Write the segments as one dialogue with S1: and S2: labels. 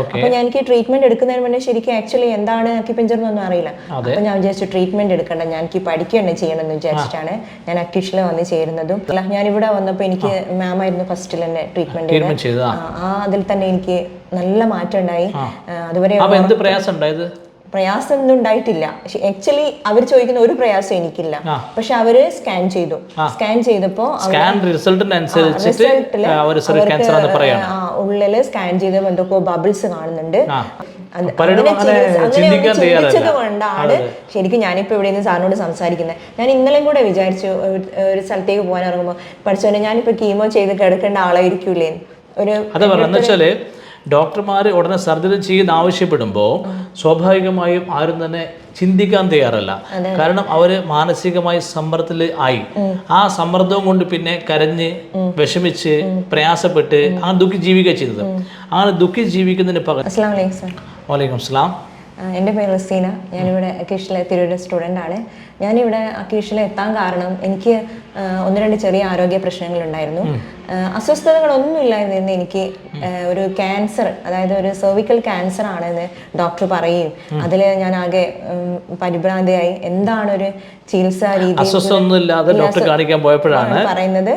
S1: അപ്പൊ ഞാൻ എനിക്ക് ട്രീറ്റ്മെന്റ് എടുക്കുന്നതിന് മുന്നേ ശരിക്കും ആക്ച്വലി എന്താണ് അക്യുപഞ്ചർ എന്നൊന്നും അറിയില്ല. അപ്പൊ ഞാൻ വിചാരിച്ചു ട്രീറ്റ്മെന്റ് എടുക്കണ്ട. ഞാൻ എനിക്ക് പഠിക്കണ്ടേ ചെയ്യണം എന്ന് വിചാരിച്ചിട്ടാണ് ഞാൻ അക്യൂഷിൽ വന്ന് ചേരുന്നതും. അല്ല ഞാൻ ഇവിടെ വന്നപ്പോൾ എനിക്ക് മാം ആയിരുന്നു ഫസ്റ്റിൽ തന്നെ ട്രീറ്റ്മെന്റ് ആ അതിൽ തന്നെ എനിക്ക് നല്ല മാറ്റം ഉണ്ടായി. അതുവരെ
S2: എന്ത് പ്രയാസം ഉണ്ടായത്?
S1: പ്രയാസം ഒന്നും ഉണ്ടായിട്ടില്ല. ആക്ച്വലി അവർ ചോദിക്കുന്ന ഒരു പ്രയാസം എനിക്കില്ല. പക്ഷെ അവർ സ്കാൻ ചെയ്തു. സ്കാൻ ചെയ്തപ്പോ റിസൾട്ടിൽ ഉള്ളിൽ സ്കാൻ ചെയ്ത എന്തൊക്കെ ബബിൾസ് കാണുന്നുണ്ട്. ചിന്തിച്ചത് കൊണ്ടാണ് ശരിക്കും ഞാനിപ്പോ ഇവിടെ നിന്ന് സാറിനോട് സംസാരിക്കുന്നത് ഞാൻ ഇന്നലെയും കൂടെ വിചാരിച്ചു ഒരു- സ്ഥലത്തേക്ക് പോകാൻ ഇറങ്ങുമ്പോൾ പഠിച്ചോനെ ഞാനിപ്പോ കീമോ ചെയ്ത് കിടക്കേണ്ട ആളായിരിക്കൂലേ? ഒരു
S2: അത് ഡോക്ടർമാർ ഉടനെ സർജറി ചെയ്യുന്ന ആവശ്യപ്പെടുമ്പോൾ സ്വാഭാവികമായും ആരും തന്നെ ചിന്തിക്കാൻ തയ്യാറല്ല. കാരണം അവർ മാനസികമായി സമ്മർദ്ദത്തിൽ ആയി. ആ സമ്മർദ്ദവും കൊണ്ട് പിന്നെ കരഞ്ഞ് വിഷമിച്ച് പ്രയാസപ്പെട്ട് അങ്ങനെ ദുഃഖി ജീവിക്കുക ചെയ്തത്. അങ്ങനെ ദുഃഖി ജീവിക്കുന്നതിന് പകരം
S1: വലൈക്കും സാർ.
S2: വലൈക്കും സ്ലാം
S1: ആ, എന്റെ പേര് റസീന. ഞാനിവിടെ അക്കീഷിലെ തിരൂരിലെ സ്റ്റുഡന്റ് ആണ്. ഞാനിവിടെ അക്കീഷിൽ എത്താൻ കാരണം എനിക്ക് ഒന്ന് രണ്ട് ചെറിയ ആരോഗ്യ പ്രശ്നങ്ങളുണ്ടായിരുന്നു ആ, അസ്വസ്ഥതകളൊന്നും ഇല്ലായിരുന്നു എനിക്ക് ഒരു ക്യാൻസർ അതായത് ഒരു സെർവിക്കൽ ക്യാൻസർ ആണെന്ന് ഡോക്ടർ പറയുകയും അതിൽ ഞാൻ ആകെ പരിഭ്രാന്തിയായി. എന്താണ് ഒരു ചികിത്സാ രീതി
S2: പോയപ്പോഴാണ്
S1: പറയുന്നത്.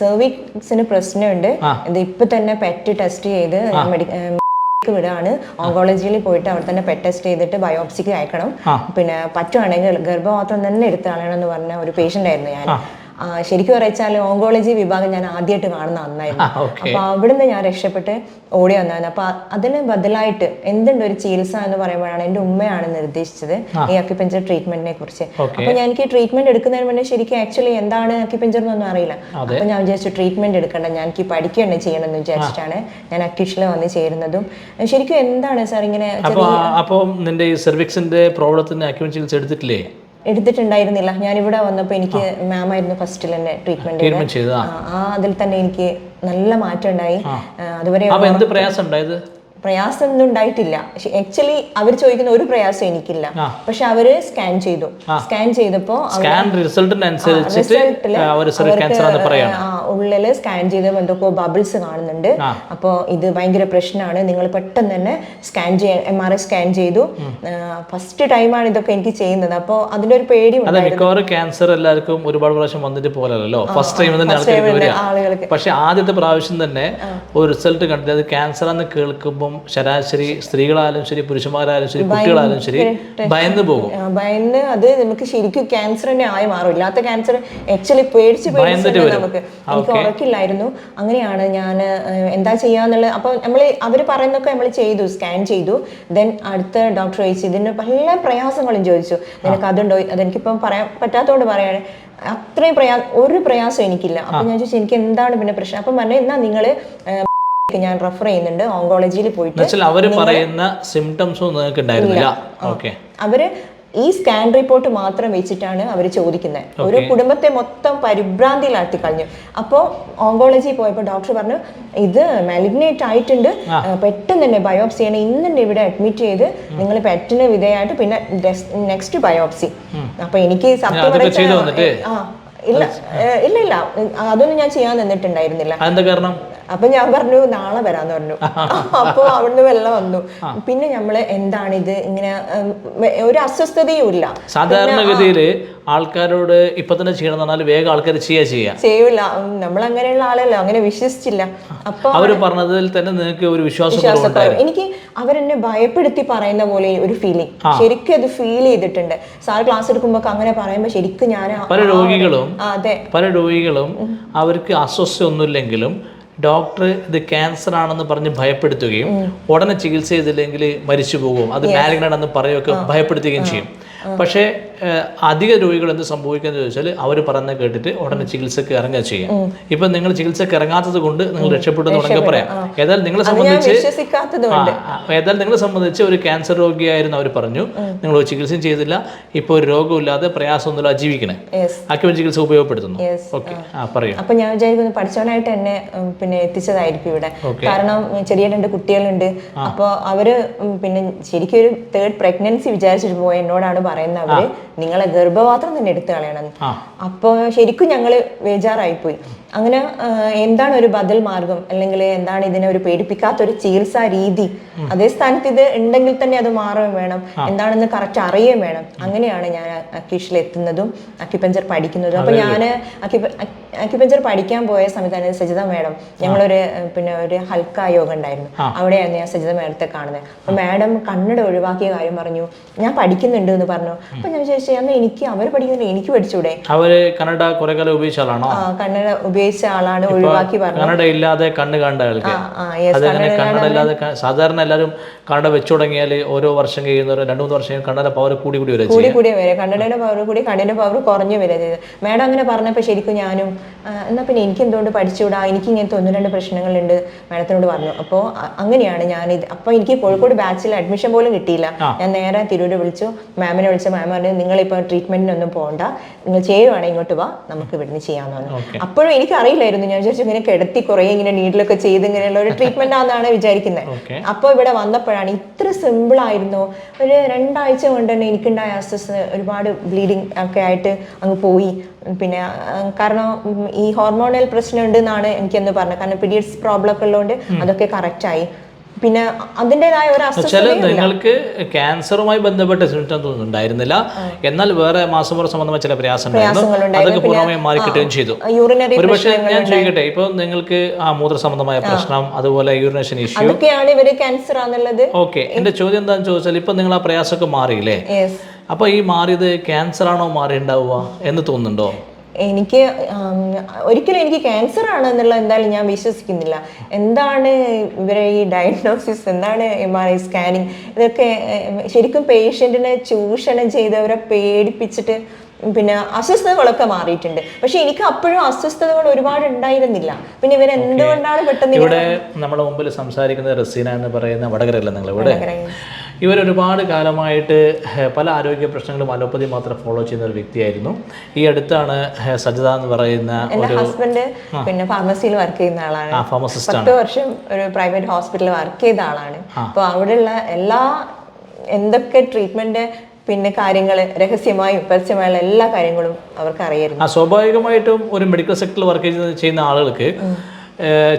S1: സെർവിക്സിന് പ്രശ്നമുണ്ട്. ഇത് ഇപ്പൊ തന്നെ പെറ്റ് ടെസ്റ്റ് ചെയ്ത് ഏ, ക്ക് വിടാണ്. ഓങ്കോളജിയിൽ പോയിട്ട് അവിടെ തന്നെ പെറ്റ് ടെസ്റ്റ് ചെയ്തിട്ട് ബയോപ്സിക്ക് അയക്കണം. പിന്നെ പറ്റുവാണെങ്കിൽ ഗർഭപാത്രം തന്നെ എടുത്ത് കളയണം എന്ന് പറഞ്ഞ ഒരു പേഷ്യന്റ് ആയിരുന്നു ഞാൻ. ശരിക്കും പറയിച്ചാൽ ഓങ്കോളജി വിഭാഗം ഞാൻ ആദ്യമായിട്ട് കാണുന്ന അന്നായിരുന്നു.
S2: ആ, ഓക്കെ.
S1: അപ്പൊ അവിടുന്ന് ഞാൻ രക്ഷപ്പെട്ട് ഓടി വന്നായിരുന്നു അപ്പൊ അ- അതിന് ബദലായിട്ട് എന്തുണ്ട് ഒരു ചികിത്സ എന്ന് പറയുമ്പോഴാണ് എന്റെ ഉമ്മയാണ് നിർദ്ദേശിച്ചത് ഈ അക്യുപഞ്ചർ ട്രീറ്റ്മെന്റിനെ കുറിച്ച്.
S2: അപ്പോൾ
S1: അപ്പൊ ഞാൻ എനിക്ക് ട്രീറ്റ്മെന്റ് എടുക്കുന്നതിന് മുന്നേ ശരിക്കും ആക്ച്വലി എന്താണ് അക്യുപഞ്ചർ എന്നൊന്നും അറിയില്ല. അപ്പൊ ഞാൻ വിചാരിച്ചു ട്രീറ്റ്മെന്റ് എടുക്കണ്ട. ഞാൻ എനിക്ക് പഠിക്കുകയാണ് ചെയ്യണം എന്ന് വിചാരിച്ചിട്ടാണ് ഞാൻ അക്യൂഷിൽ വന്ന് ചേരുന്നതും. ശരിക്കും എന്താണ് സാർ ഇങ്ങനെ
S2: അപ്പൊ അപ്പോൾ നിന്റെ ഈ സെർവിക്സിന്റെ പ്രോബ്ലത്തിന് ചികിത്സ എടുത്തിട്ടില്ലേ?
S1: എടുത്തിട്ടുണ്ടായിരുന്നില്ല. ഞാൻ ഇവിടെ വന്നപ്പോൾ എനിക്ക് മാം ആയിരുന്നു ഫസ്റ്റിൽ തന്നെ ട്രീറ്റ്മെന്റ് ആ അതിൽ തന്നെ എനിക്ക് നല്ല മാറ്റം ഉണ്ടായി. അതുവരെ
S2: എന്ത് പ്രയാസം ഉണ്ടായത്?
S1: പ്രയാസം ഒന്നും ഉണ്ടായിട്ടില്ല ആക്ച്വലി അവർ ചോദിക്കുന്ന ഒരു പ്രയാസം എനിക്കില്ല. പക്ഷെ അവർ സ്കാൻ ചെയ്തു. സ്കാൻ ചെയ്തപ്പോ ഉള്ളിൽ സ്കാൻ ചെയ്തപ്പോൾ എന്തൊക്കെയോ ബബിൾസ് കാണുന്നുണ്ട്. അപ്പോൾ ഇത് ഭയങ്കര പ്രശ്നമാണ്. നിങ്ങൾ പെട്ടെന്ന് തന്നെ സ്കാൻ ചെയ്യാൻ എം ആർ ഐ സ്കാൻ ചെയ്തു. ഫസ്റ്റ് ടൈമാണ് ഇതൊക്കെ എനിക്ക് ചെയ്യുന്നത്. അപ്പോൾ അതിന്റെ ഒരു പേടി
S2: മിക്കവാറും ക്യാൻസർ എല്ലാവർക്കും ഒരുപാട് പ്രാവശ്യം വന്നിട്ട് പോലല്ലോ ഫസ്റ്റ് ടൈം തന്നെ
S1: ആളുകൾക്ക്.
S2: പക്ഷെ ആദ്യത്തെ പ്രാവശ്യം തന്നെ ഒരു റിസൾട്ട് കണ്ടിട്ട് അത് ക്യാൻസർ എന്ന് കേൾക്കുമ്പം ശരാശരി സ്ത്രീകളായാലും ശരി പുരുഷന്മാരായാലും ശരി കുട്ടികളായാലും ശരി ഭയന്ന് പോകും.
S1: ഭയന്ന് അത് നമുക്ക് ശരിക്കും ക്യാൻസർ തന്നെ ആയി മാറും. ഇല്ലാത്ത ക്യാൻസർ ആക്ച്വലി പേടിച്ച് പേടിച്ച് തന്നെ നമുക്ക്. എനിക്ക് ഉറക്കില്ലായിരുന്നു. അങ്ങനെയാണ് ഞാൻ എന്താ ചെയ്യാന്നുള്ളത്. അപ്പോൾ നമ്മൾ അവർ പറയുന്നൊക്കെ നമ്മൾ ചെയ്തു സ്കാൻ ചെയ്തു. ദെൻ അടുത്ത ഡോക്ടർ ചോദിച്ചു ഇതിന് പല പ്രയാസങ്ങളും ചോദിച്ചു. നിനക്ക് അതുണ്ടോ? അതെനിക്കിപ്പം പറയാൻ പറ്റാത്തതുകൊണ്ട് പറയാണ് അത്രയും പ്രയാ ഒരു പ്രയാസം എനിക്കില്ല. അപ്പം ഞാൻ ചോദിച്ചു എനിക്ക് എന്താണ് പിന്നെ പ്രശ്നം? അപ്പം പറഞ്ഞു എന്നാൽ നിങ്ങൾ ഞാൻ റെഫർ ചെയ്യുന്നുണ്ട്. ഓങ്കോളജിയിൽ പോയിട്ട്
S2: അവർ അവർ പറയുന്ന സിംറ്റംസും നിങ്ങൾക്ക് ഉണ്ടായിരുന്നില്ല. ഓക്കെ
S1: അവർ ഈ സ്കാൻ റിപ്പോർട്ട് മാത്രം വെച്ചിട്ടാണ് അവർ ചോദിക്കുന്നത് ഒരു കുടുംബത്തെ മൊത്തം പരിഭ്രാന്തിയിലാഴ്ത്തി കഴിഞ്ഞു അപ്പോൾ ഓങ്കോളജി പോയപ്പോൾ ഡോക്ടർ പറഞ്ഞു ഇത് മാലിഗ്നേറ്റ് ആയിട്ടുണ്ട്. പെട്ടെന്ന് തന്നെ ബയോപ്സി ആണ് ഇന്ന് തന്നെ ഇവിടെ അഡ്മിറ്റ് ചെയ്ത് നിങ്ങൾ പെറ്റിന് വിധേയമായിട്ട് പിന്നെ നെക്സ്റ്റ് ബയോപ്സി അപ്പൊ എനിക്ക് സത്യം ആ ഇല്ല ഇല്ല ഇല്ല. അതൊന്നും ഞാൻ ചെയ്യാൻ നിന്നിട്ടുണ്ടായിരുന്നില്ല.
S2: കാരണം?
S1: അപ്പൊ ഞാൻ പറഞ്ഞു നാളെ വരാന്ന് പറഞ്ഞു. അപ്പൊ അവിടുന്ന് വെള്ളം വന്നു. പിന്നെ നമ്മൾ എന്താണ് ഇത് ഇങ്ങനെ ഒരു അസ്വസ്ഥതയും ഇല്ല.
S2: സാധാരണഗതിയിൽ ആൾക്കാരോട് ഇപ്പൊ തന്നെ ചെയ്യണം പറഞ്ഞാൽ വേഗം ആൾക്കാർ ചെയ്യാ ചെയ്യാ.
S1: ചെയ്യൂല. നമ്മൾ അങ്ങനെയുള്ള ആളല്ല. അങ്ങനെ വിശ്വസിച്ചില്ല. അപ്പൊ
S2: അവർ പറഞ്ഞതിൽ തന്നെ നിങ്ങൾക്ക് ഒരു വിശ്വാസം
S1: എനിക്ക് അവരെന്നെ ഭയപ്പെടുത്തി പറയുന്ന പോലെ ഒരു ഫീലിംഗ് ശരിക്കും അത് ഫീൽ ചെയ്തിട്ടുണ്ട്. സാർ ക്ലാസ് എടുക്കുമ്പോ അങ്ങനെ പറയുമ്പോ ശരിക്കും ഞാൻ
S2: പല രോഗികളും
S1: അതെ.
S2: പല രോഗികളും അവർക്ക് അസ്വസ്ഥ ഒന്നുമില്ലെങ്കിലും ഡോക്ടർ ഇത് ക്യാൻസർ ആണെന്ന് പറഞ്ഞ് ഭയപ്പെടുത്തുകയും ഉടനെ ചികിത്സ ചെയ്തില്ലെങ്കിൽ മരിച്ചു പോകും. അത് മാലിഗ്നഡ് ആണെന്ന് പറയുകയൊക്കെ ഭയപ്പെടുത്തുകയും ചെയ്യും. പക്ഷേ അധിക രോഗികൾ എന്ത് സംഭവിക്കുന്നത് ചോദിച്ചാൽ അവർ പറഞ്ഞ കേട്ടിട്ട് ഉടനെ ചികിത്സക്ക് ഇറങ്ങുക ചെയ്യും. ഇപ്പൊ നിങ്ങൾ ചികിത്സക്ക് ഇറങ്ങാത്തത് കൊണ്ട് നിങ്ങൾ രക്ഷപ്പെട്ടു എന്ന് പറയാം. ഏതായാലും നിങ്ങളെ സംബന്ധിച്ച് ഏതായാലും നിങ്ങളെ സംബന്ധിച്ച് ഒരു ക്യാൻസർ രോഗിയായിരുന്നു അവർ പറഞ്ഞു. നിങ്ങൾ ചികിത്സയും ചെയ്തില്ല. ഇപ്പോൾ ഒരു രോഗമില്ലാതെ പ്രയാസമൊന്നുമില്ല ജീവിക്കണേ. അക്യുവൻ ചികിത്സ ഉപയോഗപ്പെടുത്തുന്നു. ഓക്കെ ആ. പറയൂ.
S1: അപ്പൊ ഞാൻ വിചാരിക്കുന്നു പഠിച്ചവനായിട്ട് എന്നെ പിന്നെ എത്തിച്ചതായിരിക്കും ഇവിടെ. കാരണം ചെറിയ രണ്ട് കുട്ടികളുണ്ട്. അപ്പൊ അവർ പിന്നെ ശരിക്കും ഒരു തേർഡ് പ്രഗ്നൻസി വിചാരിച്ചിട്ട് പോയ എന്നോടാണ് പറയുന്നത് അവർ. നിങ്ങളെ ഗർഭപാത്രം തന്നെ എടുത്തു കളയണം
S2: അപ്പോൾ
S1: അപ്പൊ ശരിക്കും ഞങ്ങൾ ബേജാറായി പോയി അങ്ങനെ എന്താണ് ഒരു ബദൽ മാർഗം? അല്ലെങ്കിൽ എന്താണ് ഇതിനെ ഒരു പേടിപ്പിക്കാത്ത ഒരു ചികിത്സാ രീതി? അതേ സ്ഥാനത്ത് ഇത് ഉണ്ടെങ്കിൽ തന്നെ അത് മാറുകയും വേണം. എന്താണെന്ന് കറക്റ്റ് അറിയുകയും വേണം. അങ്ങനെയാണ് ഞാൻ അക്കീഷിൽ എത്തുന്നതും അക്യുപഞ്ചർ പഠിക്കുന്നതും. അപ്പൊ ഞാൻ അക്യുപഞ്ചർ പഠിക്കാൻ പോയ സമയത്താണ് സജിത മേഡം ഞങ്ങളൊരു പിന്നെ ഒരു ഹൽക്ക യോഗ ഉണ്ടായിരുന്നു. അവിടെയായിരുന്നു ഞാൻ സജിത മേഡത്തെ കാണുന്നത്. അപ്പൊ മാഡം കണ്ണട ഒഴിവാക്കിയ കാര്യം പറഞ്ഞു ഞാൻ പഠിക്കുന്നുണ്ട് എന്ന് പറഞ്ഞു. അപ്പൊ ഞാൻ എന്നാൽ എനിക്ക് അവർ പഠിക്കുന്നുണ്ട് എനിക്ക് പഠിച്ചൂടെ?
S2: അവർ കന്നഡ കുറെ കാലം
S1: ഉപയോഗിച്ചാലാണോ കന്നഡ ഉപയോഗിച്ച ആളാണ് ഒഴിവാക്കി
S2: കന്നഡ ഇല്ലാതെ കണ്ണ് കണ്ട ആൾക്ക്. കന്നഡ ഇല്ലാതെ സാധാരണ എല്ലാവരും കന്നഡ വെച്ചു തുടങ്ങിയാൽ ഓരോ വർഷം കഴിയുന്നവർ രണ്ടു മൂന്ന് വർഷം കന്നഡ പവർ കൂടി കൂടി വരും
S1: കൂടി കൂടി വരെ കണ്ണടയുടെ പവർ കൂടി കണ്ണിന്റെ പവർ കുറഞ്ഞു വരും ചെയ്ത് മാഡം അങ്ങനെ പറഞ്ഞപ്പോൾ ശരിക്കും ഞാനും എന്നാ പിന്നെ എനിക്ക് എന്തുകൊണ്ട് പഠിച്ചുകൂടാ? എനിക്ക് ഇങ്ങനത്തെ ഒന്ന് രണ്ട് പ്രശ്നങ്ങളുണ്ട് മാഡത്തിനോട് പറഞ്ഞു. അപ്പോൾ അങ്ങനെയാണ് ഞാൻ ഇത്. അപ്പോൾ എനിക്ക് കോഴിക്കോട് ബാച്ചിൽ അഡ്മിഷൻ പോലും കിട്ടിയില്ല. ഞാൻ നേരെ തിരൂര് വിളിച്ചു. മാമിനെ വിളിച്ച മാം പറഞ്ഞു നിങ്ങളിപ്പോൾ ട്രീറ്റ്മെന്റിനൊന്നും പോകണ്ട നിങ്ങൾ ചെയ്യുവാണെങ്കിൽ ഇങ്ങോട്ട് വാ. നമുക്ക് ഇവിടുന്ന് ചെയ്യാമെന്ന് പറഞ്ഞു. അപ്പോഴും എനിക്ക് അറിയില്ലായിരുന്നു ഞാൻ വിചാരിച്ചു ഇങ്ങനെ കിടത്തി കുറേ ഇങ്ങനെ നീഡിലൊക്കെ ചെയ്ത് ഇങ്ങനെയുള്ള ഒരു ട്രീറ്റ്മെന്റ് ആണെന്നാണ് വിചാരിക്കുന്നത്
S2: അപ്പൊ
S1: അപ്പോൾ ഇവിടെ വന്നപ്പോഴാണ് ഇത്ര സിമ്പിൾ ആയിരുന്നു. ഒരു രണ്ടാഴ്ച കൊണ്ട് തന്നെ എനിക്കുണ്ടായ അസസ് ഒരുപാട് ബ്ലീഡിങ് ഒക്കെ ആയിട്ട് അങ്ങ് പോയി. പിന്നെ കാരണം ഈ ഹോർമോണൽ പ്രശ്നം ഉണ്ട് എന്നാണ് എനിക്കെന്ന് പറഞ്ഞത്. കാരണം പീരിയഡ്സ് പ്രോബ്ലം ഒക്കെ ഉള്ളതുകൊണ്ട് അതൊക്കെ കറക്റ്റ് ആയി. പിന്നെ അതിന്റെതായ ഒരു
S2: ചില നിങ്ങൾക്ക് ക്യാൻസറുമായി ബന്ധപ്പെട്ട സിംറ്റംസ് ഒന്നും ഉണ്ടായിരുന്നില്ല എന്നാൽ വേറെ മാസം മാസമുറ സംബന്ധമായ ചില പ്രയാസം ഉണ്ടായിരുന്നു. അതൊക്കെ പൂർണമായും മാറി കിട്ടുകയും ചെയ്തു.
S1: ഒരു
S2: പക്ഷേ ഞാൻ ചോദിക്കട്ടെ ഇപ്പൊ നിങ്ങൾക്ക് ആ മൂത്ര സംബന്ധമായ പ്രശ്നം അതുപോലെ യൂറിനേഷൻ ഇഷ്യൂ
S1: ഇവർ ക്യാൻസർ ആണെന്നുള്ളത്
S2: ഓക്കെ എന്റെ ചോദ്യം എന്താണെന്ന് ചോദിച്ചാൽ ഇപ്പൊ നിങ്ങൾ ആ പ്രയാസമൊക്കെ മാറിയില്ലേ? അപ്പൊ ഈ മാറിയത് ക്യാൻസർ ആണോ മാറി ഉണ്ടാവുക എന്ന് തോന്നുന്നുണ്ടോ?
S1: എനിക്ക് ഒരിക്കലും എനിക്ക് ക്യാൻസർ ആണ് എന്നുള്ള എന്തായാലും ഞാൻ വിശ്വസിക്കുന്നില്ല. എന്താണ് ഇവരെ ഈ ഡയഗ്നോസിസ് എന്താണ് എം ആർ ഐ സ്കാനിങ് ഇതൊക്കെ ശരിക്കും പേഷ്യന്റിനെ ചൂഷണം ചെയ്തവരെ പേടിപ്പിച്ചിട്ട് പിന്നെ അസ്വസ്ഥതകളൊക്കെ മാറിയിട്ടുണ്ട്. പക്ഷെ എനിക്ക് അപ്പോഴും അസ്വസ്ഥതകൾ ഒരുപാട് ഉണ്ടായിരുന്നില്ല. പിന്നെ ഇവർ എന്തുകൊണ്ടാണ് പെട്ടെന്ന്
S2: ഇവിടെ നമ്മുടെ മുമ്പിൽ സംസാരിക്കുന്നത് റസീന എന്ന് പറയുന്ന വടകരല്ല നിങ്ങൾ ഇവിടെ. ഒരുപാട് കാലമായിട്ട് പല ആരോഗ്യ പ്രശ്നങ്ങളും അലോപ്പതി മാത്രം ഫോളോ ചെയ്യുന്ന ഒരു വ്യക്തിയായിരുന്നു. ഈ അടുത്താണ് സജിത എന്ന് പറയുന്ന
S1: ഒരു ഹസ്ബൻഡ് പിന്നെ ഫാർമസിയിൽ വർക്ക് ചെയ്യുന്ന ആളാണ്. പത്ത് വർഷം ഒരു പ്രൈവറ്റ് ഹോസ്പിറ്റലിൽ വർക്ക് ചെയ്ത ആളാണ്. അപ്പോൾ അവിടെയുള്ള എല്ലാ എന്തൊക്കെ ട്രീറ്റ്മെന്റ് പിന്നെ കാര്യങ്ങൾ രഹസ്യമായും പരസ്യമായുള്ള എല്ലാ കാര്യങ്ങളും അവർക്ക് അറിയായിരുന്നു.
S2: സ്വാഭാവികമായിട്ടും ഒരു മെഡിക്കൽ സെക്ടറിൽ വർക്ക് ചെയ്യുന്ന ആളുകൾക്ക്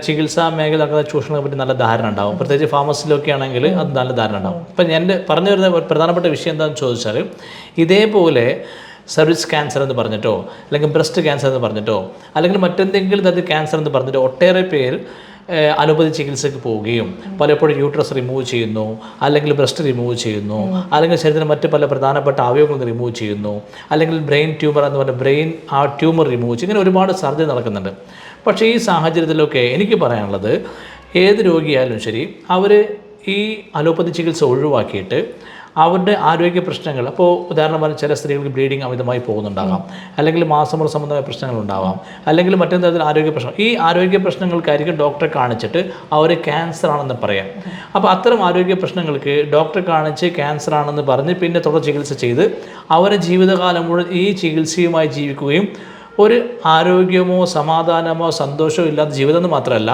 S2: ചികിത്സാ മേഖല നടക്കുന്ന പറ്റി നല്ല ധാരണ ഉണ്ടാവും. പ്രത്യേകിച്ച് ഫാമസിലൊക്കെ ആണെങ്കിൽ അത് നല്ല ധാരണ ഉണ്ടാവും. ഇപ്പം എന്റെ പറഞ്ഞു വരുന്ന പ്രധാനപ്പെട്ട വിഷയം എന്താണെന്ന് ചോദിച്ചാൽ ഇതേപോലെ സർവീസ് ക്യാൻസർ എന്ന് പറഞ്ഞിട്ടോ അല്ലെങ്കിൽ ബ്രസ്റ്റ് ക്യാൻസർ എന്ന് പറഞ്ഞിട്ടോ അല്ലെങ്കിൽ മറ്റെന്തെങ്കിലും തരത്തിൽ ക്യാൻസർ എന്ന് പറഞ്ഞിട്ടോ ഒട്ടേറെ പേര് അലോപ്പതി ചികിത്സയ്ക്ക് പോവുകയും പലപ്പോഴും യൂട്രസ് റിമൂവ് ചെയ്യുന്നു അല്ലെങ്കിൽ ബ്രസ്റ്റ് റിമൂവ് ചെയ്യുന്നു അല്ലെങ്കിൽ ശരീരത്തിന് മറ്റ് പല പ്രധാനപ്പെട്ട അവയവങ്ങൾ റിമൂവ് ചെയ്യുന്നു അല്ലെങ്കിൽ ബ്രെയിൻ ട്യൂമർ എന്ന് പറഞ്ഞ ബ്രെയിൻ ആ ട്യൂമർ റിമൂവ് ചെയ്യും. ഇങ്ങനെ ഒരുപാട് സർജറി നടക്കുന്നുണ്ട്. പക്ഷേ ഈ സാഹചര്യത്തിലൊക്കെ എനിക്ക് പറയാനുള്ളത് ഏത് രോഗിയായാലും ശരി അവർ ഈ അലോപ്പതി ചികിത്സ ഒഴിവാക്കിയിട്ട് അവരുടെ ആരോഗ്യ പ്രശ്നങ്ങൾ അപ്പോൾ ഉദാഹരണം പറഞ്ഞാൽ ചില സ്ത്രീകൾക്ക് ബ്ലീഡിങ് അമിതമായി പോകുന്നുണ്ടാകാം. അല്ലെങ്കിൽ മാസമുറ സംബന്ധമായ പ്രശ്നങ്ങൾ ഉണ്ടാവാം അല്ലെങ്കിൽ മറ്റൊരു തരത്തിൽ ആരോഗ്യ പ്രശ്നം ഈ ആരോഗ്യ പ്രശ്നങ്ങൾക്കായിരിക്കും ഡോക്ടറെ കാണിച്ചിട്ട് അവർ ക്യാൻസർ ആണെന്ന് പറയാം. അപ്പോൾ അത്തരം ആരോഗ്യ പ്രശ്നങ്ങൾക്ക് ഡോക്ടറെ കാണിച്ച് ക്യാൻസർ ആണെന്ന് പറഞ്ഞ് പിന്നെ തുടർ ചികിത്സ ചെയ്ത് അവരെ ജീവിതകാലം മുഴുവൻ ഈ ചികിത്സയുമായി ജീവിക്കുകയും ഒരു ആരോഗ്യമോ സമാധാനമോ സന്തോഷമോ ഇല്ലാത്ത ജീവിതം എന്ന് മാത്രമല്ല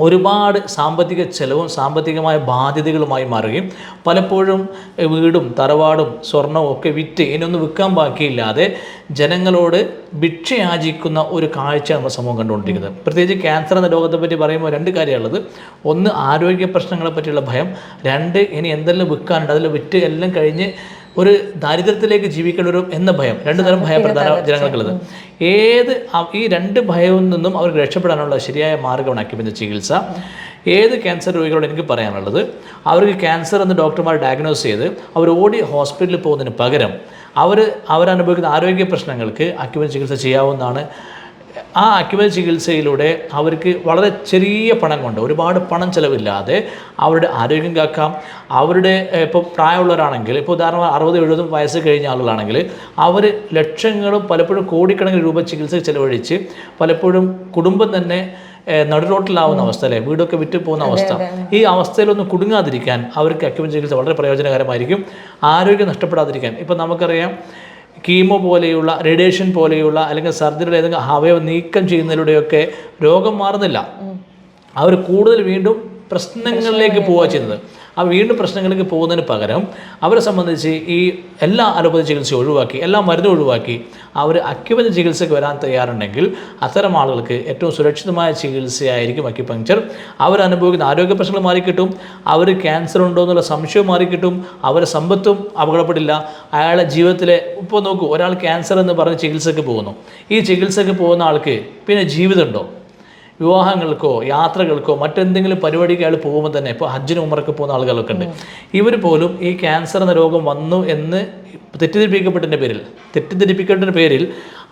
S2: ഒരുപാട് സാമ്പത്തിക ചെലവും സാമ്പത്തികമായ ബാധ്യതകളുമായി മാറുകയും പലപ്പോഴും വീടും തറവാടും സ്വർണവും ഒക്കെ വിറ്റ് ഇനിയൊന്നും വിൽക്കാൻ ബാക്കിയില്ലാതെ ജനങ്ങളോട് ഭിക്ഷയാചിക്കുന്ന ഒരു കാഴ്ച നമ്മുടെ സമൂഹം കണ്ടുകൊണ്ടിരിക്കുന്നത്. പ്രത്യേകിച്ച് ക്യാൻസർ എന്ന രോഗത്തെ പറ്റി പറയുമ്പോൾ രണ്ട് കാര്യമുള്ളത് ഒന്ന് ആരോഗ്യ പ്രശ്നങ്ങളെ പറ്റിയുള്ള ഭയം. രണ്ട് ഇനി എന്തെല്ലാം വിൽക്കാനുണ്ട് അതിൽ വിറ്റ് എല്ലാം കഴിഞ്ഞ് ഒരു ദാരിദ്ര്യത്തിലേക്ക് ജീവിക്കേണ്ടി വരും എന്ന ഭയം രണ്ട് തരം ഭയം പ്രധാന ജനങ്ങൾക്കുള്ളത്. ഏത് ഈ രണ്ട് ഭയവും നിന്നും അവർക്ക് രക്ഷപ്പെടാനുള്ള ശരിയായ മാർഗമാണ് അക്യുപഞ്ചർ ചികിത്സ. ഏത് ക്യാൻസർ രോഗികളോട് എനിക്ക് പറയാനുള്ളത് അവർക്ക് ക്യാൻസർ എന്ന് ഡോക്ടർമാർ ഡയഗ്നോസ് ചെയ്ത് അവർ ഓടി ഹോസ്പിറ്റലിൽ പോകുന്നതിന് പകരം അവർ അവരനുഭവിക്കുന്ന ആരോഗ്യ പ്രശ്നങ്ങൾക്ക് അക്യുപഞ്ചർ ചികിത്സ ചെയ്യാവുന്നതാണ് ആ അക്യുപഞ്ചർ ചികിത്സയിലൂടെ അവർക്ക് വളരെ ചെറിയ പണം കൊണ്ട് ഒരുപാട് പണം ചിലവില്ലാതെ അവരുടെ ആരോഗ്യം കാക്കാം. അവരുടെ ഇപ്പോൾ പ്രായമുള്ളവരാണെങ്കിൽ ഇപ്പോൾ ഉദാഹരണം അറുപത് എഴുപതും വയസ്സ് കഴിഞ്ഞ ആളുകളാണെങ്കിൽ അവർ ലക്ഷങ്ങളും പലപ്പോഴും കോടിക്കണക്കിന് രൂപ ചികിത്സ ചിലവഴിച്ച് പലപ്പോഴും കുടുംബം തന്നെ നടുറോട്ടിലാവുന്ന അവസ്ഥ അല്ലേ വീടൊക്കെ വിറ്റ് പോകുന്ന അവസ്ഥ. ഈ അവസ്ഥയിലൊന്നും കുടുങ്ങാതിരിക്കാൻ അവർക്ക് അക്യുപഞ്ചർ ചികിത്സ വളരെ പ്രയോജനകരമായിരിക്കും. ആരോഗ്യം നഷ്ടപ്പെടാതിരിക്കാൻ. ഇപ്പം നമുക്കറിയാം കീമോ പോലെയുള്ള റേഡിയേഷൻ പോലെയുള്ള അല്ലെങ്കിൽ സർജറിയുടെ ഏതെങ്കിലും അവയവം നീക്കം ചെയ്യുന്നതിലൂടെയൊക്കെ രോഗം മാറുന്നില്ല. അവർ കൂടുതൽ വീണ്ടും പ്രശ്നങ്ങളിലേക്ക് പോവുക ചെയ്യുന്നത്. ആ വീണ്ടും പ്രശ്നങ്ങളിലേക്ക് പോകുന്നതിന് പകരം അവരെ സംബന്ധിച്ച് ഈ എല്ലാ അലോപ്പതി ചികിത്സ ഒഴിവാക്കി എല്ലാ മരുന്നും ഒഴിവാക്കി അവർ അക്യുപഞ്ചർ ചികിത്സയ്ക്ക് വരാൻ തയ്യാറുണ്ടെങ്കിൽ അത്തരം ആളുകൾക്ക് ഏറ്റവും സുരക്ഷിതമായ ചികിത്സയായിരിക്കും അക്യുപങ്ക്ചർ അവരനുഭവിക്കുന്ന ആരോഗ്യ പ്രശ്നങ്ങൾ മാറിക്കിട്ടും അവർ ക്യാൻസർ ഉണ്ടോ എന്നുള്ള സംശയം മാറിക്കിട്ടും അവരുടെ സമ്പത്തും അപകടപ്പെടില്ല. അയാളുടെ ജീവിതത്തിലെ ഇപ്പോൾ നോക്കൂ ഒരാൾ ക്യാൻസർ എന്ന് പറഞ്ഞ് ചികിത്സയ്ക്ക് പോകുന്നു. ഈ ചികിത്സയ്ക്ക് പോകുന്ന ആൾക്ക് പിന്നെ ജീവിതമുണ്ടോ? വിവാഹങ്ങൾക്കോ യാത്രകൾക്കോ മറ്റെന്തെങ്കിലും പരിപാടിക്ക് അയാൾ പോകുമ്പോൾ തന്നെ ഇപ്പോൾ ഹജ്ജിന് ഉമ്മറക്ക് പോകുന്ന ആളുകളൊക്കെ ഉണ്ട് ഇവർ പോലും ഈ ക്യാൻസർ എന്ന രോഗം വന്നു എന്ന് തെറ്റിദ്ധരിപ്പിക്കപ്പെട്ടതിന്റെ പേരിൽ തെറ്റിദ്ധരിപ്പിക്കേണ്ടതിന്റെ പേരിൽ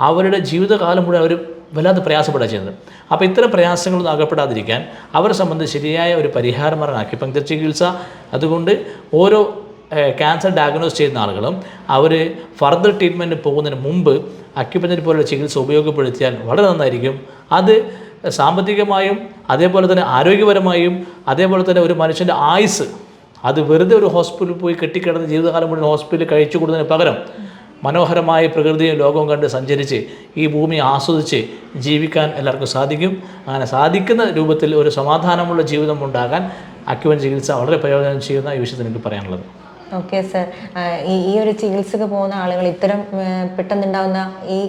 S2: അവരുടെ ജീവിതകാലം മുഴുവൻ അവർ വല്ലാതെ പ്രയാസപ്പെടുക ചെയ്യുന്നത്. അപ്പോൾ ഇത്തരം പ്രയാസങ്ങളൊന്നും അകപ്പെടാതിരിക്കാൻ അവരെ സംബന്ധിച്ച് ശരിയായ ഒരു പരിഹാരമാർഗം അക്യുപങ്ക്ചർ ചികിത്സ അതുകൊണ്ട് ഓരോ ക്യാൻസർ ഡയഗ്നോസ് ചെയ്യുന്ന ആളുകളും അവർ ഫർദർ ട്രീറ്റ്മെന്റ് പോകുന്നതിന് മുമ്പ് അക്യുപഞ്ചർ പോലുള്ള ചികിത്സ ഉപയോഗപ്പെടുത്തിയാൽ വളരെ നന്നായിരിക്കും. അത് സാമ്പത്തികമായും അതേപോലെ തന്നെ ആരോഗ്യപരമായും അതേപോലെ തന്നെ ഒരു മനുഷ്യന്റെ ആയുസ് അത് വെറുതെ ഒരു ഹോസ്പിറ്റലിൽ പോയി കെട്ടിക്കിടന്ന് ജീവിതകാലം മുഴുവൻ ഹോസ്പിറ്റലിൽ കഴിച്ചു കൊടുത്തതിന് പകരം മനോഹരമായ പ്രകൃതിയും ലോകവും കണ്ട് സഞ്ചരിച്ച് ഈ ഭൂമി ആസ്വദിച്ച് ജീവിക്കാൻ എല്ലാവർക്കും സാധിക്കും. അങ്ങനെ സാധിക്കുന്ന രൂപത്തിൽ ഒരു സമാധാനമുള്ള ജീവിതം ഉണ്ടാകാൻ അക്യുവൻ ചികിത്സ വളരെ പ്രയോജനം ചെയ്യുന്ന ഈ വിഷയത്തിൽ എനിക്ക് പറയാനുള്ളത്.
S1: ഓക്കെ സർ ഈ ഈ ഒരു ചികിത്സക്ക് പോകുന്ന ആളുകൾ ഇത്തരം പെട്ടെന്നുണ്ടാകുന്ന ഈ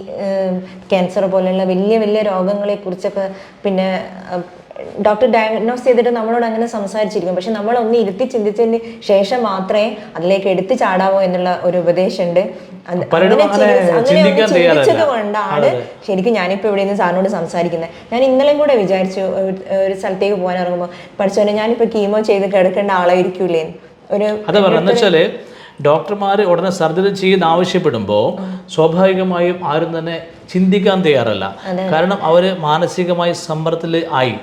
S1: ക്യാൻസർ പോലെയുള്ള വലിയ വലിയ രോഗങ്ങളെ കുറിച്ചൊക്കെ പിന്നെ ഡോക്ടർ ഡയഗ്നോസ് ചെയ്തിട്ട് നമ്മളോട് അങ്ങനെ സംസാരിച്ചിരിക്കും. പക്ഷെ നമ്മൾ ഒന്ന് ഇരുത്തി ചിന്തിച്ചതിന് ശേഷം മാത്രമേ അതിലേക്ക് എടുത്തു ചാടാവോ എന്നുള്ള ഒരു ഉപദേശമുണ്ട്. ചിന്തിച്ചത് കൊണ്ടാണ് ശരിക്കും ഞാനിപ്പോൾ ഇവിടെ നിന്ന് സാറിനോട് സംസാരിക്കുന്നത്. ഞാൻ ഇന്നലെയും കൂടെ വിചാരിച്ചു ഒരു- സ്ഥലത്തേക്ക് പോകാൻ ഇറങ്ങുമ്പോൾ പഠിച്ചോനെ ഞാനിപ്പോൾ കീമോ ചെയ്ത് കിടക്കേണ്ട ആളായിരിക്കൂലേ ഒരു
S2: അത് പറയുന്നത് വെച്ചാൽ ഡോക്ടർമാർ ഉടനെ സർജറി ചെയ്യുന്ന ആവശ്യപ്പെടുമ്പോൾ സ്വാഭാവികമായും ആരും തന്നെ ചിന്തിക്കാൻ തയ്യാറല്ല. കാരണം അവർ മാനസികമായി സമ്മർദ്ദത്തിൽ ആയി.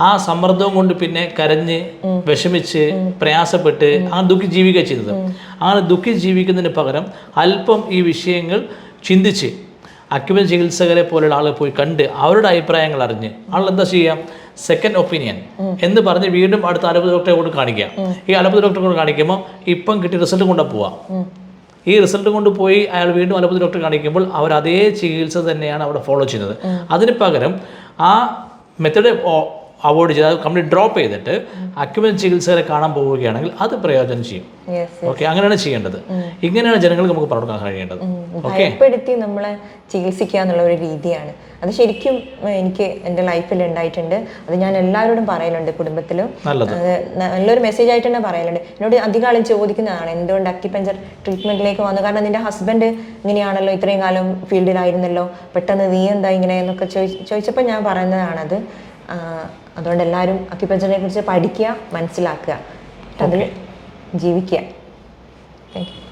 S2: ആ സമ്മർദ്ദവും കൊണ്ട് പിന്നെ കരഞ്ഞ് വിഷമിച്ച് പ്രയാസപ്പെട്ട് അങ്ങനെ ദുഃഖി ജീവിക്കുക ചെയ്തത് അങ്ങനെ ദുഃഖി ജീവിക്കുന്നതിന് പകരം അല്പം ഈ വിഷയങ്ങൾ ചിന്തിച്ച് അക്യുപൻ ചികിത്സകരെ പോലുള്ള ആളെ പോയി കണ്ട് അവരുടെ അഭിപ്രായങ്ങൾ അറിഞ്ഞ് ആൾ എന്താ ചെയ്യാം? സെക്കൻഡ് ഒപ്പീനിയൻ എന്ന് പറഞ്ഞ് വീണ്ടും അടുത്ത അലോപ്പതി ഡോക്ടറെ കൊണ്ട് കാണിക്കുക. ഈ അലോപ്പതി ഡോക്ടറെ കൊണ്ട് കാണിക്കുമ്പോൾ ഇപ്പം കിട്ടിയ റിസൾട്ട് കൊണ്ട് പോവാം. ഈ റിസൾട്ട് കൊണ്ട് പോയി അയാൾ വീണ്ടും അലോപ്പതി ഡോക്ടറെ കാണിക്കുമ്പോൾ അവർ അതേ ചികിത്സ തന്നെയാണ് അവിടെ ഫോളോ ചെയ്യുന്നത്. അതിന് പകരം ആ മെത്തഡ് അവോയ്ഡ് ചെയ്ത് അത് കംപ്ലീറ്റ് ഡ്രോപ്പ് ചെയ്തിട്ട് അക്യുമെന്റ് ചികിത്സകരെ കാണാൻ പോവുകയാണെങ്കിൽ അത് പ്രയോജനം ചെയ്യും. ഓക്കെ അങ്ങനെയാണ് ചെയ്യേണ്ടത്. ഇങ്ങനെയാണ് ജനങ്ങൾക്ക് നമുക്ക് പറഞ്ഞു കൊടുക്കാൻ കഴിയേണ്ടത്.
S1: ഭയപ്പെടുത്തി നമ്മളെ ചികിത്സിക്കുക എന്നുള്ള ഒരു രീതിയാണ്. അത് ശരിക്കും എനിക്ക് എന്റെ ലൈഫിൽ ഉണ്ടായിട്ടുണ്ട്. അത് ഞാൻ എല്ലാവരോടും പറയലുണ്ട് കുടുംബത്തിലും. നല്ലൊരു മെസ്സേജ് ആയിട്ട് തന്നെ പറയലുണ്ട്. എന്നോട് അധികം ആളും ചോദിക്കുന്നതാണ് എന്തുകൊണ്ട് അക്യുപഞ്ചർ ട്രീറ്റ്മെന്റിലേക്ക് വന്നു? കാരണം നിന്റെ ഹസ്ബൻഡ് ഇങ്ങനെയാണല്ലോ ഇത്രയും കാലം ഫീൽഡിലായിരുന്നല്ലോ പെട്ടെന്ന് നീ എന്താ ഇങ്ങനെ എന്നൊക്കെ ചോദിച്ചപ്പോൾ ഞാൻ പറയുന്നതാണത്. അതുകൊണ്ട് എല്ലാവരും അക്യുപഞ്ചറിനെ കുറിച്ച് പഠിക്കുക മനസ്സിലാക്കുക. അതിൽ ജീവിക്കുക. Thank you